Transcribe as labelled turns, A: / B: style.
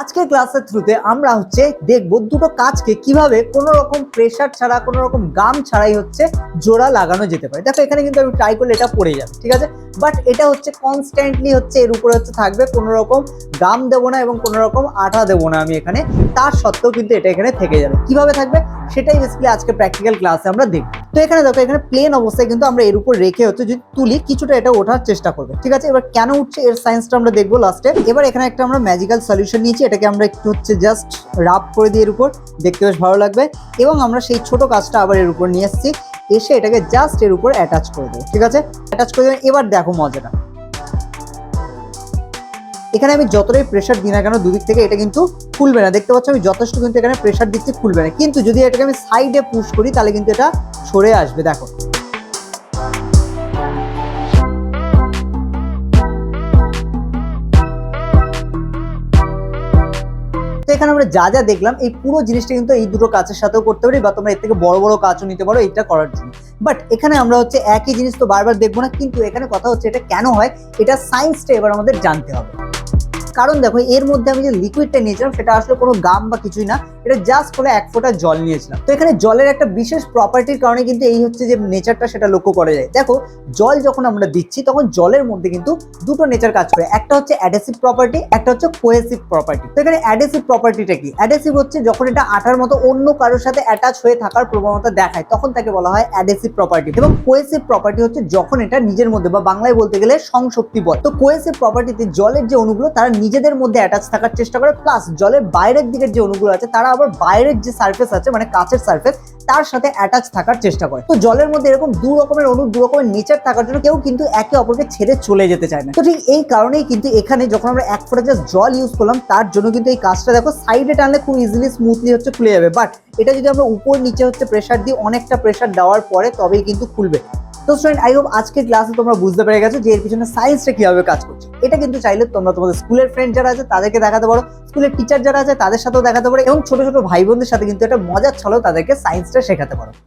A: আজকের ক্লাসের থ্রুতে আমরা হচ্ছে দেখব দুটো কাজকে কীভাবে কোনো রকম প্রেশার ছাড়া কোনো রকম গাম ছাড়াই হচ্ছে জোড়া লাগানো যেতে পারে। দেখো এখানে কিন্তু আমি ট্রাই করলে এটা পড়ে যাবে, ঠিক আছে? বাট এটা হচ্ছে কনস্ট্যান্টলি হচ্ছে এর উপরে হচ্ছে থাকবে কোনো রকম গাম দেবো না এবং কোনো রকম আঠা দেবো না আমি এখানে। তার সত্ত্বেও কিন্তু এটা এখানে থেকে যাবে। কীভাবে থাকবে? সেটাই বেসিক্যালি আজকে প্র্যাকটিক্যাল ক্লাসে আমরা দেখব। তো এখানে দেখো, এখানে প্লেন অবস্থায় কিন্তু আমরা এর উপর রেখে হচ্ছে যদি তুলি, কিছুটা এটা ওঠার চেষ্টা করবে। ঠিক আছে? এবার কেন উঠছে এর সায়েন্সটা আমরা দেখব লাস্টে এবার এখানে একটা আমরা ম্যাজিক্যাল সলিউশন নিয়েছি। এটাকে আমরা একটু হচ্ছে জাস্ট রাব করে দিই এর উপর। দেখতে বেশ ভালো লাগবে। এবং আমরা সেই ছোট কাজটা আবার এর উপর নিয়ে এসেছি। এসে এটাকে জাস্ট এর উপর অ্যাটাচ করে দেবো, ঠিক আছে? অ্যাটাচ করে দেবেন এবার দেখো মজাটা। এখানে আমি যতটাই প্রেশার দিই না কেন, দুদিক থেকে এটা কিন্তু খুলবে না। দেখতে পাচ্ছ, আমি যথেষ্ট কিন্তু এখানে প্রেশার দিচ্ছি, খুলবে না। কিন্তু যদি এটাকে আমি সাইডে পুশ করি, তাহলে কিন্তু এটা সরে আসবে, দেখো। এখানে আমরা যা যা দেখলাম, এই পুরো জিনিসটা কিন্তু এই দুটো কাজের সাথেও করতে পারি বা তোমরা এর থেকে বড় বড় কাজও নিতে পারো এটা করার জন্য। বাট এখানে আমরা হচ্ছে একই জিনিস তো বারবার দেখব না, কিন্তু এখানে কথা হচ্ছে এটা কেন হয়, এটা সায়েন্সটা এবার আমাদের জানতে হবে। কারণ দেখো, এর মধ্যে আমি যে লিকুইডটা নিয়েছিলাম, সেটা আসলে কোনো গাম বা কিছুই না, এটা জাস্ট করে এক ফোঁটা জল নিয়েছিলাম। তো এখানে জলের একটা বিশেষ প্রপার্টির কারণে কিন্তু এই হচ্ছে যে নেচারটা সেটা লক্ষ্য করা যায়। দেখো, জল যখন আমরা দিচ্ছি, তখন জলের মধ্যে কিন্তু দুটো নেচার কাজ করে। একটা হচ্ছে অ্যাডেসিভ প্রপার্টি একটা হচ্ছে কোয়েসিভ প্রপার্টি তো এখানে অ্যাডেসিভ প্রপার্টিটা কি? অ্যাডেসিভ হচ্ছে যখন এটা আঠার মতো অন্য কারোর সাথে অ্যাটাচ হয়ে থাকার প্রবণতা দেখায়, তখন তাকে বলা হয় অ্যাডেসিভ প্রপার্টি এবং কোয়েসিভ প্রপার্টি হচ্ছে যখন এটা নিজের মধ্যে বা বাংলায় বলতে গেলে সংশক্তি বল। তো কোয়েসিভ প্রপার্টিতে জলের যে অণুগুলো, তারা নিজেদের মধ্যে অ্যাটাচ থাকার চেষ্টা করে প্লাস জলের বাইরের দিকের যে অণুগুলো আছে, তারা আবার বাইরের যে সার্ফেস আছে মানে কাঁচের সার্ফেস তার সাথে অ্যাটাচ থাকার চেষ্টা করে। তো জলের মধ্যে এরকম দু রকমের অণু, দু রকমের নেচার থাকার জন্য কেউ কিন্তু একে অপরকে ছেড়ে চলে যেতে চায় না। তো ঠিক এই কারণেই কিন্তু এখানে যখন আমরা এক ফোঁটা জাস্ট জল ইউজ করলাম, তার জন্য কিন্তু এই কাজটা দেখো সাইডে টানলে খুব ইজিলি স্মুথলি হচ্ছে খুলে যাবে। বাট এটা যদি আমরা উপর নিচে হচ্ছে প্রেশার দিই অনেকটা প্রেশার দেওয়ার পরে তবেই কিন্তু খুলবে। তো স্টুডেন্ট আই হোপ আজকের ক্লাসে তোমরা বুঝতে পেরে গেছো যে এর পিছনে সায়েন্সটা কীভাবে কাজ করছে। এটা কিন্তু চাইলে তোমরা তোমাদের স্কুলের ফ্রেন্ড যারা আছে, তাদেরকে দেখাতে পারো। স্কুলের টিচার যারা আছে, তাদের সাথেও দেখাতে পারো। এবং ছোট ছোট ভাই বোনদের সাথে কিন্তু একটা মজার ছলেও তাদেরকে সায়েন্সটা শেখাতে পারো।